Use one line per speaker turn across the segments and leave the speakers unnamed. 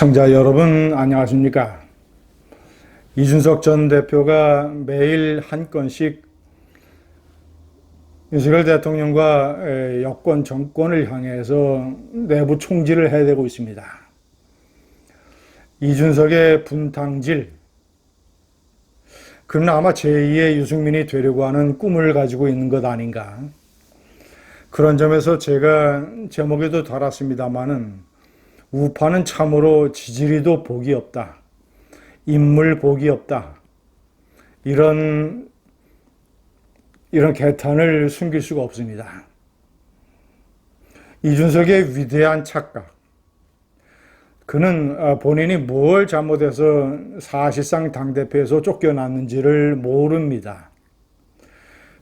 시청자 여러분 안녕하십니까? 이준석 전 대표가 매일 한 건씩 윤석열 대통령과 에, 여권 정권을 향해서 내부 총질을 해대고 있습니다. 이준석의 분탕질, 그는 아마 제2의 유승민이 되려고 하는 꿈을 가지고 있는 것 아닌가. 그런 점에서 제가 제목에도 달았습니다마는 우파는 참으로 지지리도 복이 없다. 인물 복이 없다. 이런, 이런 개탄을 숨길 수가 없습니다. 이준석의 위대한 착각. 그는 어, 본인이 뭘 잘못해서 사실상 당대표에서 쫓겨났는지를 모릅니다.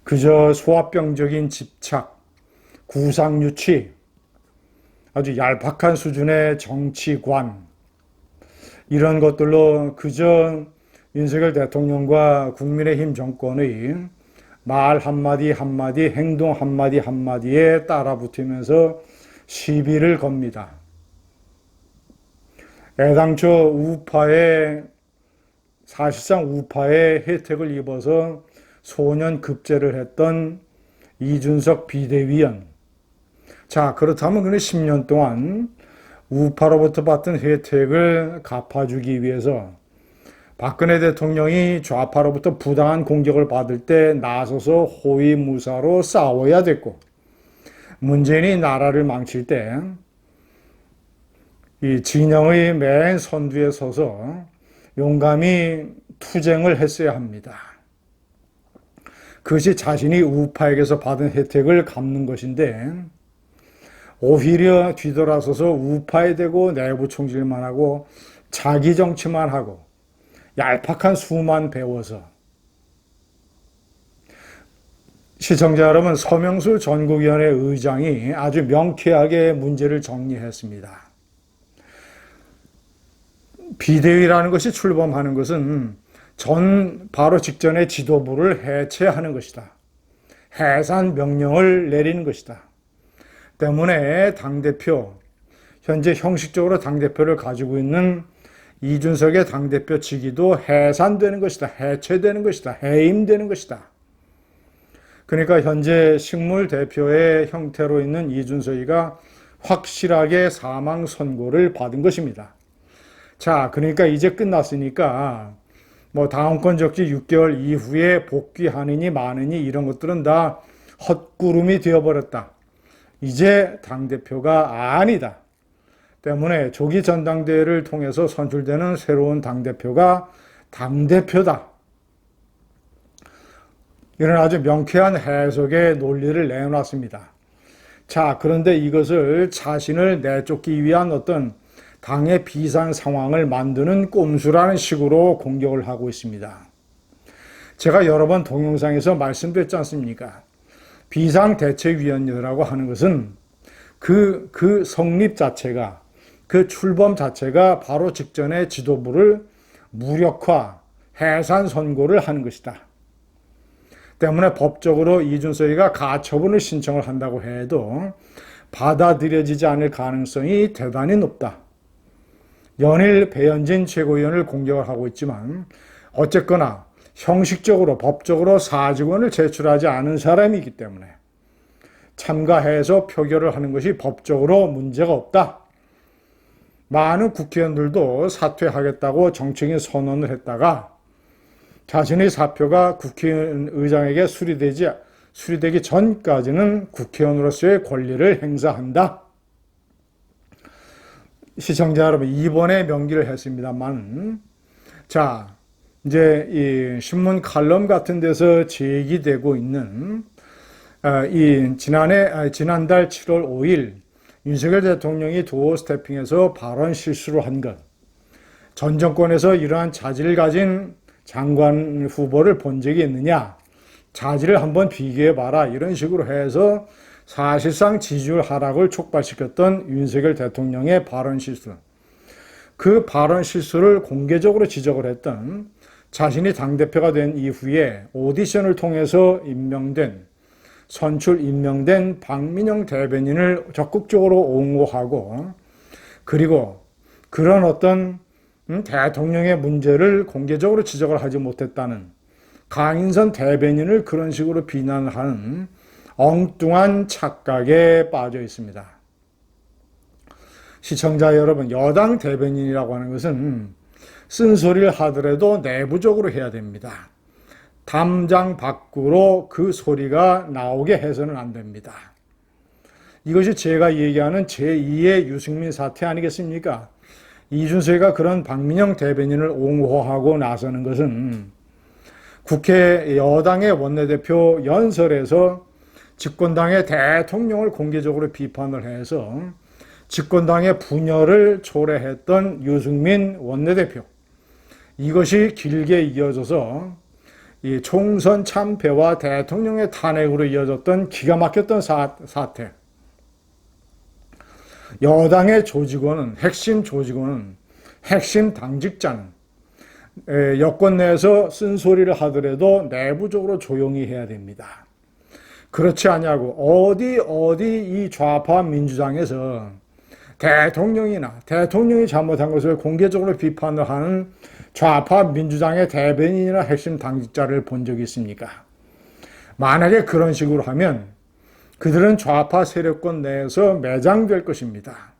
그저 소아병적인 집착, 구상유치, 아주 얄팍한 수준의 정치관, 이런 것들로 그저 윤석열 대통령과 국민의힘 정권의 말 한마디 한마디, 행동 한마디 한마디에 따라붙으면서 시비를 겁니다. 애당초 우파의, 사실상 우파의 혜택을 입어서 소년 급제를 했던 이준석 비대위원, 자, 그렇다면 그는 10년 동안 우파로부터 받던 혜택을 갚아주기 위해서 박근혜 대통령이 좌파로부터 부당한 공격을 받을 때 나서서 호위무사로 싸워야 됐고, 문재인이 나라를 망칠 때 이 진영의 맨 선두에 서서 용감히 투쟁을 했어야 합니다. 그것이 자신이 우파에게서 받은 혜택을 갚는 것인데, 오히려 뒤돌아서서 우파에 대고 내부 총질만 하고 자기 정치만 하고 얄팍한 수만 배워서 시청자 여러분 서명수 전국위원회 의장이 아주 명쾌하게 문제를 정리했습니다. 비대위라는 것이 출범하는 것은 전 바로 직전에 지도부를 해체하는 것이다. 해산 명령을 내리는 것이다. 때문에 당대표, 현재 형식적으로 당대표를 가지고 있는 이준석의 당대표 직위도 해산되는 것이다. 해체되는 것이다. 해임되는 것이다. 그러니까 현재 식물 대표의 형태로 있는 이준석이가 확실하게 사망 선고를 받은 것입니다. 자, 그러니까 이제 끝났으니까 뭐 다음권 적지 6개월 이후에 복귀하느니 마느니 이런 것들은 다 헛구름이 되어버렸다. 이제 당대표가 아니다. 때문에 조기 전당대회를 통해서 선출되는 새로운 당대표가 당대표다. 이런 아주 명쾌한 해석의 논리를 내놨습니다. 자, 그런데 이것을 자신을 내쫓기 위한 어떤 당의 비상 상황을 만드는 꼼수라는 식으로 공격을 하고 있습니다. 제가 여러 번 동영상에서 말씀드렸지 않습니까? 비상대책위원회라고 하는 것은 그, 그 성립 자체가, 그 출범 자체가 바로 직전에 지도부를 무력화, 해산 선고를 하는 것이다. 때문에 법적으로 이준석이가 가처분을 신청을 한다고 해도 받아들여지지 않을 가능성이 대단히 높다. 연일 배현진 최고위원을 공격을 하고 있지만 어쨌거나 형식적으로 법적으로 사직원을 제출하지 않은 사람이기 때문에 참가해서 표결을 하는 것이 법적으로 문제가 없다. 많은 국회의원들도 사퇴하겠다고 정책인 선언을 했다가 자신의 사표가 국회의원 의장에게 수리되지 수리되기 전까지는 국회의원으로서의 권리를 행사한다. 시청자 여러분, 이번에 명기를 했습니다만, 자, 이제 이 신문 칼럼 같은 데서 제기되고 있는 아, 이 지난해 아, 지난달 7월 5일 윤석열 대통령이 도어 스태핑에서 발언 실수를 한 것, 전 정권에서 이러한 자질을 가진 장관 후보를 본 적이 있느냐, 자질을 한번 비교해 봐라. 이런 식으로 해서 사실상 지지율 하락을 촉발시켰던 윤석열 대통령의 발언 실수. 그 발언 실수를 공개적으로 지적을 했던 자신이 당대표가 된 이후에 오디션을 통해서 임명된 선출 임명된 박민영 대변인을 적극적으로 옹호하고 그리고 그 그런 어떤 음, 대통령의 문제를 공개적으로 지적을 하지 못했다는 강인선 대변인을 그런 식으로 비난하는 엉뚱한 착각에 빠져 있습니다. 시청자 여러분, 여당 대변인이라고 하는 것은 쓴소리를 하더라도 내부적으로 해야 됩니다. 담장 밖으로 그 소리가 나오게 해서는 안 됩니다. 이것이 제가 얘기하는 제2의 유승민 사태 아니겠습니까? 이준석이가 그런 박민영 대변인을 옹호하고 나서는 것은 국회 여당의 원내대표 연설에서 집권당의 대통령을 공개적으로 비판을 해서 집권당의 분열을 초래했던 유승민 원내대표. 이것이 길게 이어져서 이 총선 참패와 대통령의 탄핵으로 이어졌던 기가 막혔던 사, 사태. 여당의 조직원은, 핵심 조직원은, 핵심 당직자는 여권 내에서 쓴소리를 하더라도 내부적으로 조용히 해야 됩니다. 그렇지 않냐고 어디 어디 이 좌파 민주당에서 대통령이나 대통령이 잘못한 것을 공개적으로 비판을 하는 좌파 민주당의 대변인이나 핵심 당직자를 본 적이 있습니까? 만약에 그런 식으로 하면 그들은 좌파 세력권 내에서 매장될 것입니다.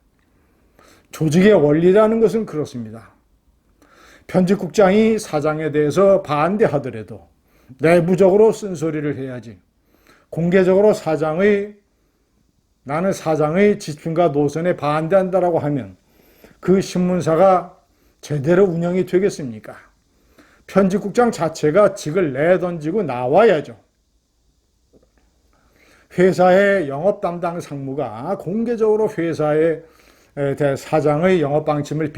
조직의 원리라는 것은 그렇습니다. 편집국장이 사장에 대해서 반대하더라도 내부적으로 쓴소리를 해야지. 공개적으로 사장의 나는 사장의 지침과 노선에 반대한다라고 하면 그 신문사가 제대로 운영이 되겠습니까? 편집국장 자체가 직을 내던지고 나와야죠. 회사의 영업 담당 상무가 공개적으로 회사의 사장의 영업 방침을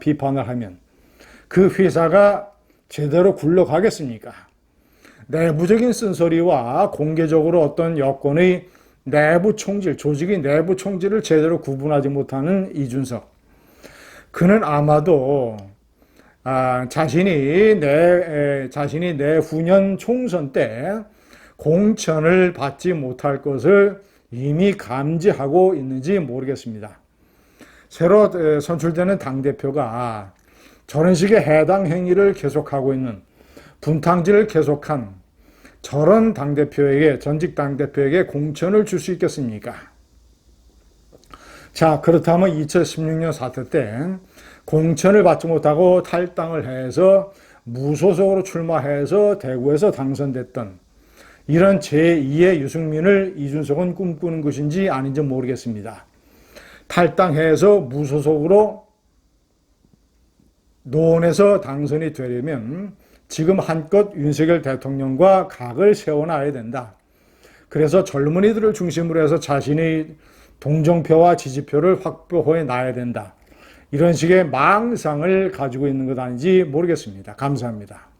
비판을 하면 그 회사가 제대로 굴러가겠습니까? 내부적인 쓴소리와 공개적으로 어떤 여권의 내부 총질, 조직의 내부 총질을 제대로 구분하지 못하는 이준석. 그는 아마도 아, 자신이 내 에, 자신이 내후년 총선 때 공천을 받지 못할 것을 이미 감지하고 있는지 모르겠습니다. 새로 선출되는 당 대표가 저런 식의 해당 행위를 계속하고 있는 분탕질을 계속한 저런 당대표에게, 전직 당대표에게 공천을 줄 수 있겠습니까? 자, 그렇다면 2016년 사태 때 공천을 받지 못하고 탈당을 해서 무소속으로 출마해서 대구에서 당선됐던 이런 제2의 유승민을 이준석은 꿈꾸는 것인지 아닌지 모르겠습니다. 탈당해서 무소속으로 노원에서 당선이 되려면 지금 한껏 윤석열 대통령과 각을 세워놔야 된다. 그래서 젊은이들을 중심으로 해서 자신의 동정표와 지지표를 확보해 놔야 된다. 이런 식의 망상을 가지고 있는 것 아닌지 모르겠습니다. 감사합니다.